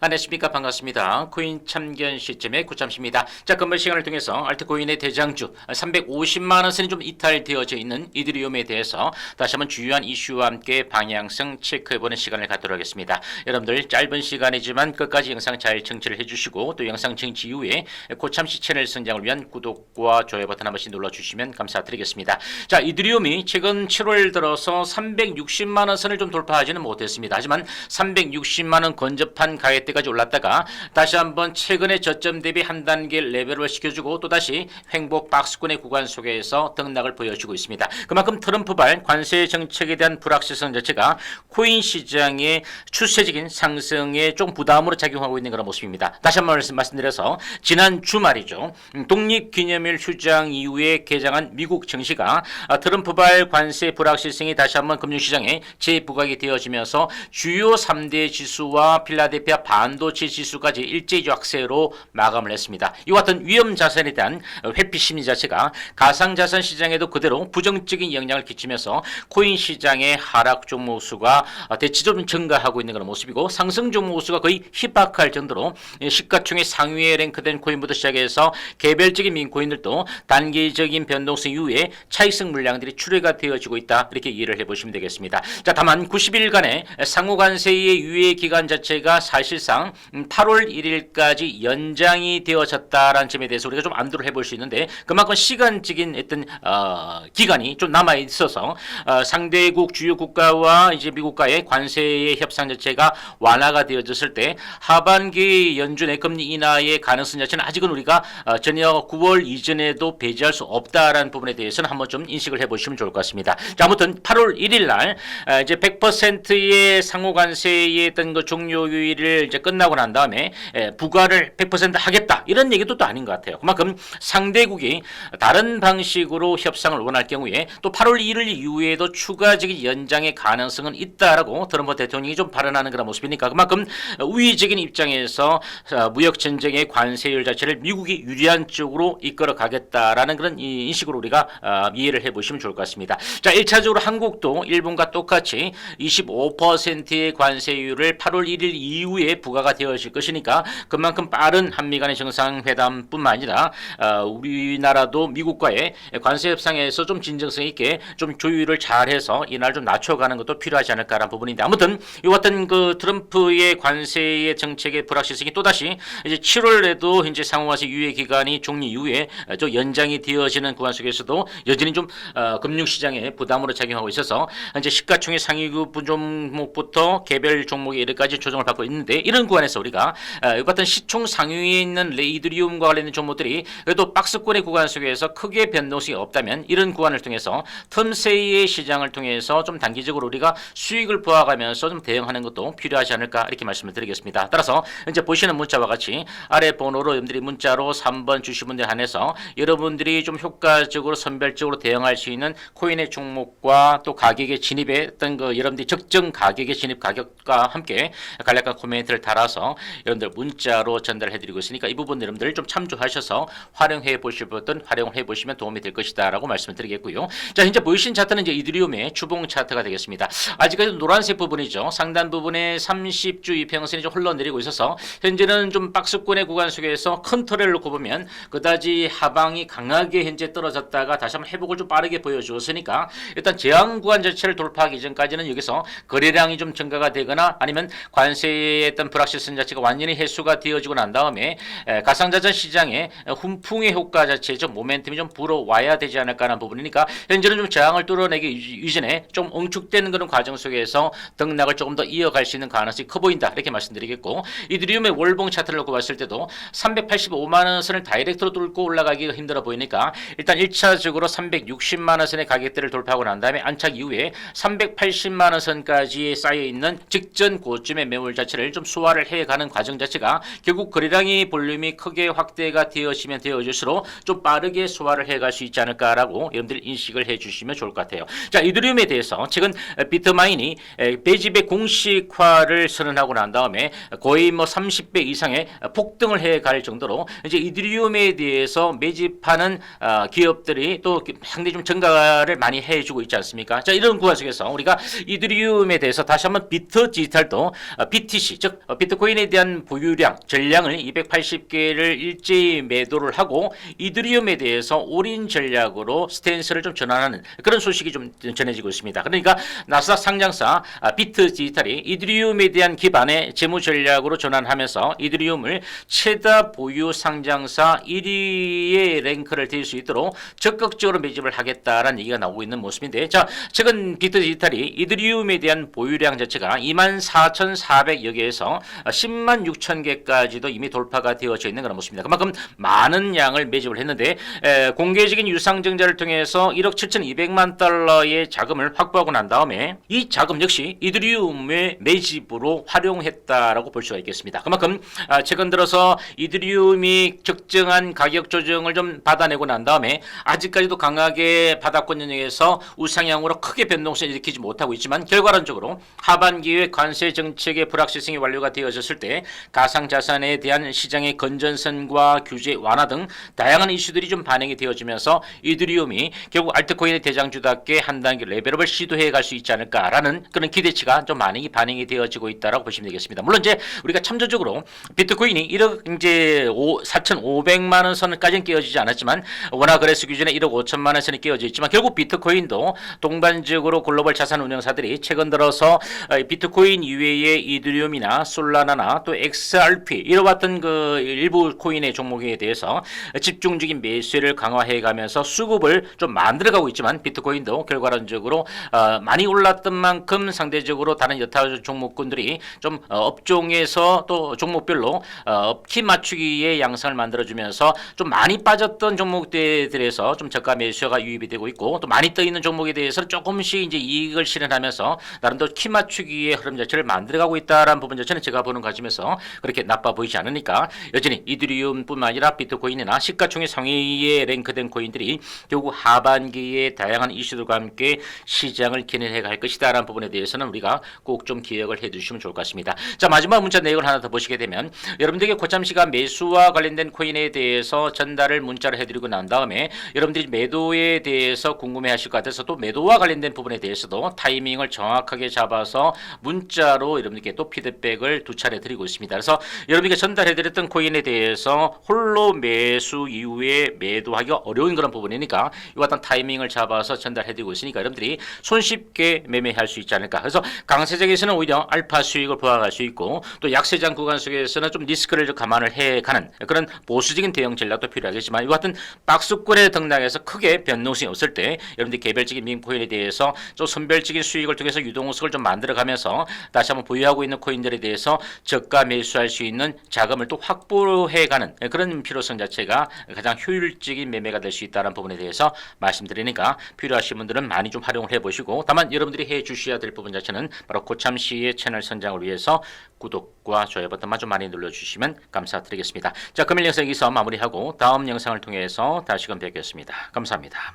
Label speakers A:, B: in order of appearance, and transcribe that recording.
A: 안녕하십니까 반갑습니다. 코인 참견 시점의 구참시입니다. 자 금번 시간을 통해서 알트코인의 대장주 350만 원 선이 좀 이탈되어져 있는 이드리움에 대해서 다시 한번 주요한 이슈와 함께 방향성 체크해보는 시간을 갖도록 하겠습니다. 여러분들 짧은 시간이지만 끝까지 영상 잘 청취를 해주시고 또 영상 청취 이후에 고참시 채널 성장을 위한 구독과 좋아요 버튼 한 번씩 눌러주시면 감사드리겠습니다. 자 이드리움이 최근 7월 들어서 360만 원 선을 좀 돌파하지는 못했습니다. 하지만 360만 원 근접한 가액 때까지 올랐다가 다시 한번 최근의 저점 대비 한 단계 레벨을 시켜주고 또 다시 횡복 박스권의 구간 속에서 등락을 보여주고 있습니다. 그만큼 트럼프발 관세 정책에 대한 불확실성 자체가 코인 시장의 추세적인 상승에 좀 부담으로 작용하고 있는 그런 모습입니다. 다시 한번 말씀- 말씀드려서 지난 주말이죠. 음, 독립기념일 휴장 이후에 개장한 미국 증시가 아, 트럼프발 관세 불확실성이 다시 한번 금융시장에 재부각이 되어지면서 주요 3대 지수와 필라델피아 반도체 지수까지 일제히 약세로 마감을 했습니다. 이와 같은 위험 자산에 대한 회피 심리 자체가 가상 자산 시장에도 그대로 부정적인 영향을 끼치면서 코인 시장의 하락 종목 수가 대체적으로 증가하고 있는 그런 모습이고 상승 종목 수가 거의 희박할 정도로 시가총액 상위에 랭크된 코인부터 시작해서 개별적인 민코인들도 단기적인 변동성 이후에 차익성 물량들이 출회가 되어지고 있다 이렇게 이해를 해보시면 되겠습니다. 자 다만 90일간의 상호관세의 유예 기간 자체가 사실상 8월 1일까지 연장이 되어졌다라는 점에 대해서 우리가 좀 안도를 해볼 수 있는데 그만큼 시간적인 어떤 어, 기간이 좀 남아 있어서 어, 상대국 주요 국가와 이제 미국과의 관세의 협상 자체가 완화가 되어졌을 때 하반기 연준의 금리 인하의 가능성 자체는 아직은 우리가 어, 전혀 9월 이전에도 배제할 수 없다라는 부분에 대해서는 한번 좀 인식을 해보시면 좋을 것 같습니다. 자, 아무튼 8월 1일 날 어, 이제 100%의 상호 관세의 어떤 그 종료일을 이제 끝나고 난 다음에 에, 부과를 100% 하겠다 이런 얘기도 또 아닌 것 같아요. 그만큼 상대국이 다른 방식으로 협상을 원할 경우에 또 8월 1일 이후에도 추가적인 연장의 가능성은 있다라고 트럼프 대통령이 좀 발언하는 그런 모습이니까 그만큼 우위적인 입장에서 어, 무역 전쟁의 관세율 자체를 미국이 유리한 쪽으로 이끌어 가겠다라는 그런 이 인식으로 우리가 어, 이해를 해보시면 좋을 것 같습니다. 자, 1차적으로 한국도 일본과 똑같이 25%의 관세율을 8월 1일 이후에 부과가 되어질 것이니까 그만큼 빠른 한미 간의 정상회담뿐만 아니라 어, 우리나라도 미국과의 관세 협상에서 좀 진정성 있게 좀 조율을 잘해서 이날 좀 낮춰가는 것도 필요하지 않을까라는 부분인데 아무튼 이 같은 그 트럼프의 관세의 정책의 불확실성이 또다시 이제 7월에도 이제 상호관세 유예 기간이 종료 이후에 좀 연장이 되어지는 구간 속에서도 여전히 좀 어, 금융시장에 부담으로 작용하고 있어서 현재 시가총액 상위급 종목부터 개별 종목에 이르까지 조정을 받고 있는데 이런 구간에서 우리가 어, 이 같은 시총 상위에 있는 레이드리움과 관련된 종목들이 그래도 박스권의 구간 속에서 크게 변동성이 없다면 이런 구간을 통해서 틈새의 시장을 통해서 좀 단기적으로 우리가 수익을 보아가면서 좀 대응하는 것도 필요하지 않을까 이렇게 말씀을 드리겠습니다. 따라서 이제 보시는 문자와 같이 아래 번호로 여러분들이 문자로 3번 주신 분들 한해서 여러분들이 좀 효과적으로 선별적으로 대응할 수 있는 코인의 종목과 또 가격의 진입에 어떤 그 여러분들이 적정 가격의 진입 가격과 함께 간략한 코멘트를 달아서 여러분들 문자로 전달해 드리고 있으니까 이 부분 여러분들 좀 참조하셔서 활용해 보실 분은 활용해 보시면 도움이 될 것이다라고 말씀을 드리겠고요. 자, 현재 보이신 차트는 이제 이드리움의 주봉 차트가 되겠습니다. 아직까지 노란색 부분이죠. 상단 부분에 30주 이평선이 좀 흘러내리고 있어서 현재는 좀 박스권의 구간 속에서 큰 터를 놓고 보면 그다지 하방이 강하게 현재 떨어졌다가 다시 한번 회복을 좀 빠르게 보여주었으니까 일단 제한 구간 자체를 돌파하기 이전까지는 여기서 거래량이 좀 증가가 되거나 아니면 관세의 어떤 불확실성 자체가 완전히 해소가 되어지고 난 다음에 에, 가상자산 시장의 훈풍의 효과 자체 좀 모멘텀이 좀 불어와야 되지 않을까 하는 부분이니까 현재는 좀 저항을 뚫어내기 이- 이전에 좀 엉축되는 그런 과정 속에서 등락을 조금 더 이어갈 수 있는 가능성이 커 보인다. 이렇게 말씀드리겠고 이드리움의 월봉 차트를 놓고 봤을 때도 385만 원 선을 다이렉트로 뚫고 올라가기가 힘들어 보이니까 일단 1차적으로 360만 원 선의 가격대를 돌파하고 난 다음에 안착 이후에 380만 원 선까지 쌓여 있는 직전 고점의 매물 자체를 좀 소화를 해가는 과정 자체가 결국 거래량이 볼륨이 크게 확대가 되어지면 되어질수록 좀 빠르게 소화를 해갈 수 있지 않을까라고 여러분들 인식을 해주시면 좋을 것 같아요. 자 이드리움에 대해서 최근 비트마인이 배집의 공식화를 선언하고 난 다음에 거의 뭐 30배 이상의 폭등을 해갈 정도로 이제 이드리움에 대해서 매집하는 어, 기업들이 또 상당히 좀 증가를 많이 해주고 있지 않습니까? 자 이런 구간 속에서 우리가 이드리움에 대해서 다시 한번 비트 디지털도 어, BTC 즉 어, 비트코인에 대한 보유량, 전량을 280개를 일제히 매도를 하고 이더리움에 대해서 올인 전략으로 스탠스를 좀 전환하는 그런 소식이 좀 전해지고 있습니다. 그러니까 나스닥 상장사 아, 비트 디지털이 이더리움에 대한 기반의 재무 전략으로 전환하면서 이더리움을 최다 보유 상장사 1위의 랭크를 댈수 있도록 적극적으로 매집을 하겠다라는 얘기가 나오고 있는 모습인데 자 최근 비트 디지털이 이더리움에 대한 보유량 자체가 24,400여 개에서 10만 6천 개까지도 이미 돌파가 되어져 있는 그런 모습입니다. 그만큼 많은 양을 매집을 했는데 에, 공개적인 유상증자를 통해서 1억 7,200만 달러의 자금을 확보하고 난 다음에 이 자금 역시 이더리움의 매집으로 활용했다라고 볼 수가 있겠습니다. 그만큼 아, 최근 들어서 이더리움이 적정한 가격 조정을 좀 받아내고 난 다음에 아직까지도 강하게 바닥권 영역에서 우상향으로 크게 변동성을 일으키지 못하고 있지만 결과론적으로 하반기에 관세 정책의 불확실성이 완료가 되어졌을 때 가상 자산에 대한 시장의 건전성과 규제 완화 등 다양한 이슈들이 좀 반영이 되어지면서 이더리움이 결국 알트코인의 대장주답게 한 단계 레벨업을 시도해 갈 수 있지 않을까라는 그런 기대치가 좀 많이 반영이 되어지고 있다라고 보시면 되겠습니다. 물론 이제 우리가 참조적으로 비트코인이 1억 이제 5, 4,500만 원 선까지는 깨어지지 않았지만 워낙 거래소 기준에 1억 5천만 원 선이 깨어져 있지만 결국 비트코인도 동반적으로 글로벌 자산 운용사들이 최근 들어서 어, 비트코인 이외의 이더리움이나 솔라나나 또 XRP 같은 그 일부 코인의 종목에 대해서 집중적인 매수를 강화해 가면서 수급을 좀 만들어가고 있지만 비트코인도 결과론적으로 어, 많이 올랐던 만큼 상대적으로 다른 여타 종목군들이 좀 어, 업종에서 또 종목별로 어, 키 맞추기의 양상을 만들어주면서 좀 많이 빠졌던 종목들에서 좀 저가 매수가 유입이 되고 있고 또 많이 떠 있는 종목에 대해서는 조금씩 이제 이익을 실현하면서 나름대로 키 맞추기의 흐름 자체를 만들어가고 있다라는 부분 자체는 제가 보는 관점에서 그렇게 나빠 보이지 않으니까 여전히 이더리움뿐만 아니라 비트코인이나 시가총액 상위에 랭크된 코인들이 결국 하반기에 다양한 이슈들과 함께 시장을 견인해 갈 것이다 라는 부분에 대해서는 우리가 꼭 좀 기억을 해 주시면 좋을 것 같습니다. 자 마지막 문자 내용을 하나 더 보시게 되면 여러분들에게 고참 시간 매수와 관련된 코인에 대해서 전달을 문자를 해드리고 난 다음에 여러분들이 매도에 대해서 궁금해하실 것 같아서 또 매도와 관련된 부분에 대해서도 타이밍을 정확하게 잡아서 문자로 여러분들께 또 피드백을 두 차례 드리고 있습니다. 그래서 여러분에게 전달해드렸던 코인에 대해서 홀로 매수 이후에 매도하기가 어려운 그런 부분이니까 이 같은 타이밍을 잡아서 전달해드리고 있으니까 여러분들이 손쉽게 매매할 수 있지 않을까. 그래서 강세장에서는 오히려 알파 수익을 부각할 수 있고 또 약세장 구간 속에서는 좀 리스크를 좀 감안을 해가는 그런 보수적인 대응 전략도 필요하겠지만 이 같은 박스권에 등락해서 크게 변동성이 없을 때 여러분들 개별적인 민 코인에 대해서 좀 선별적인 수익을 통해서 유동성을 좀 만들어가면서 다시 한번 보유하고 있는 코인들에 대해서 저가 매수할 수 있는 자금을 또 확보해가는 그런 필요성 자체가 가장 효율적인 매매가 될 수 있다는 부분에 대해서 말씀드리니까 필요하신 분들은 많이 좀 활용을 해보시고 다만 여러분들이 해 주셔야 될 부분 자체는 바로 고참 씨의 채널 선장을 위해서 구독과 좋아요 버튼 마저 많이 눌러주시면 감사드리겠습니다. 자 금일 영상 여기서 마무리하고 다음 영상을 통해서 다시금 뵙겠습니다. 감사합니다.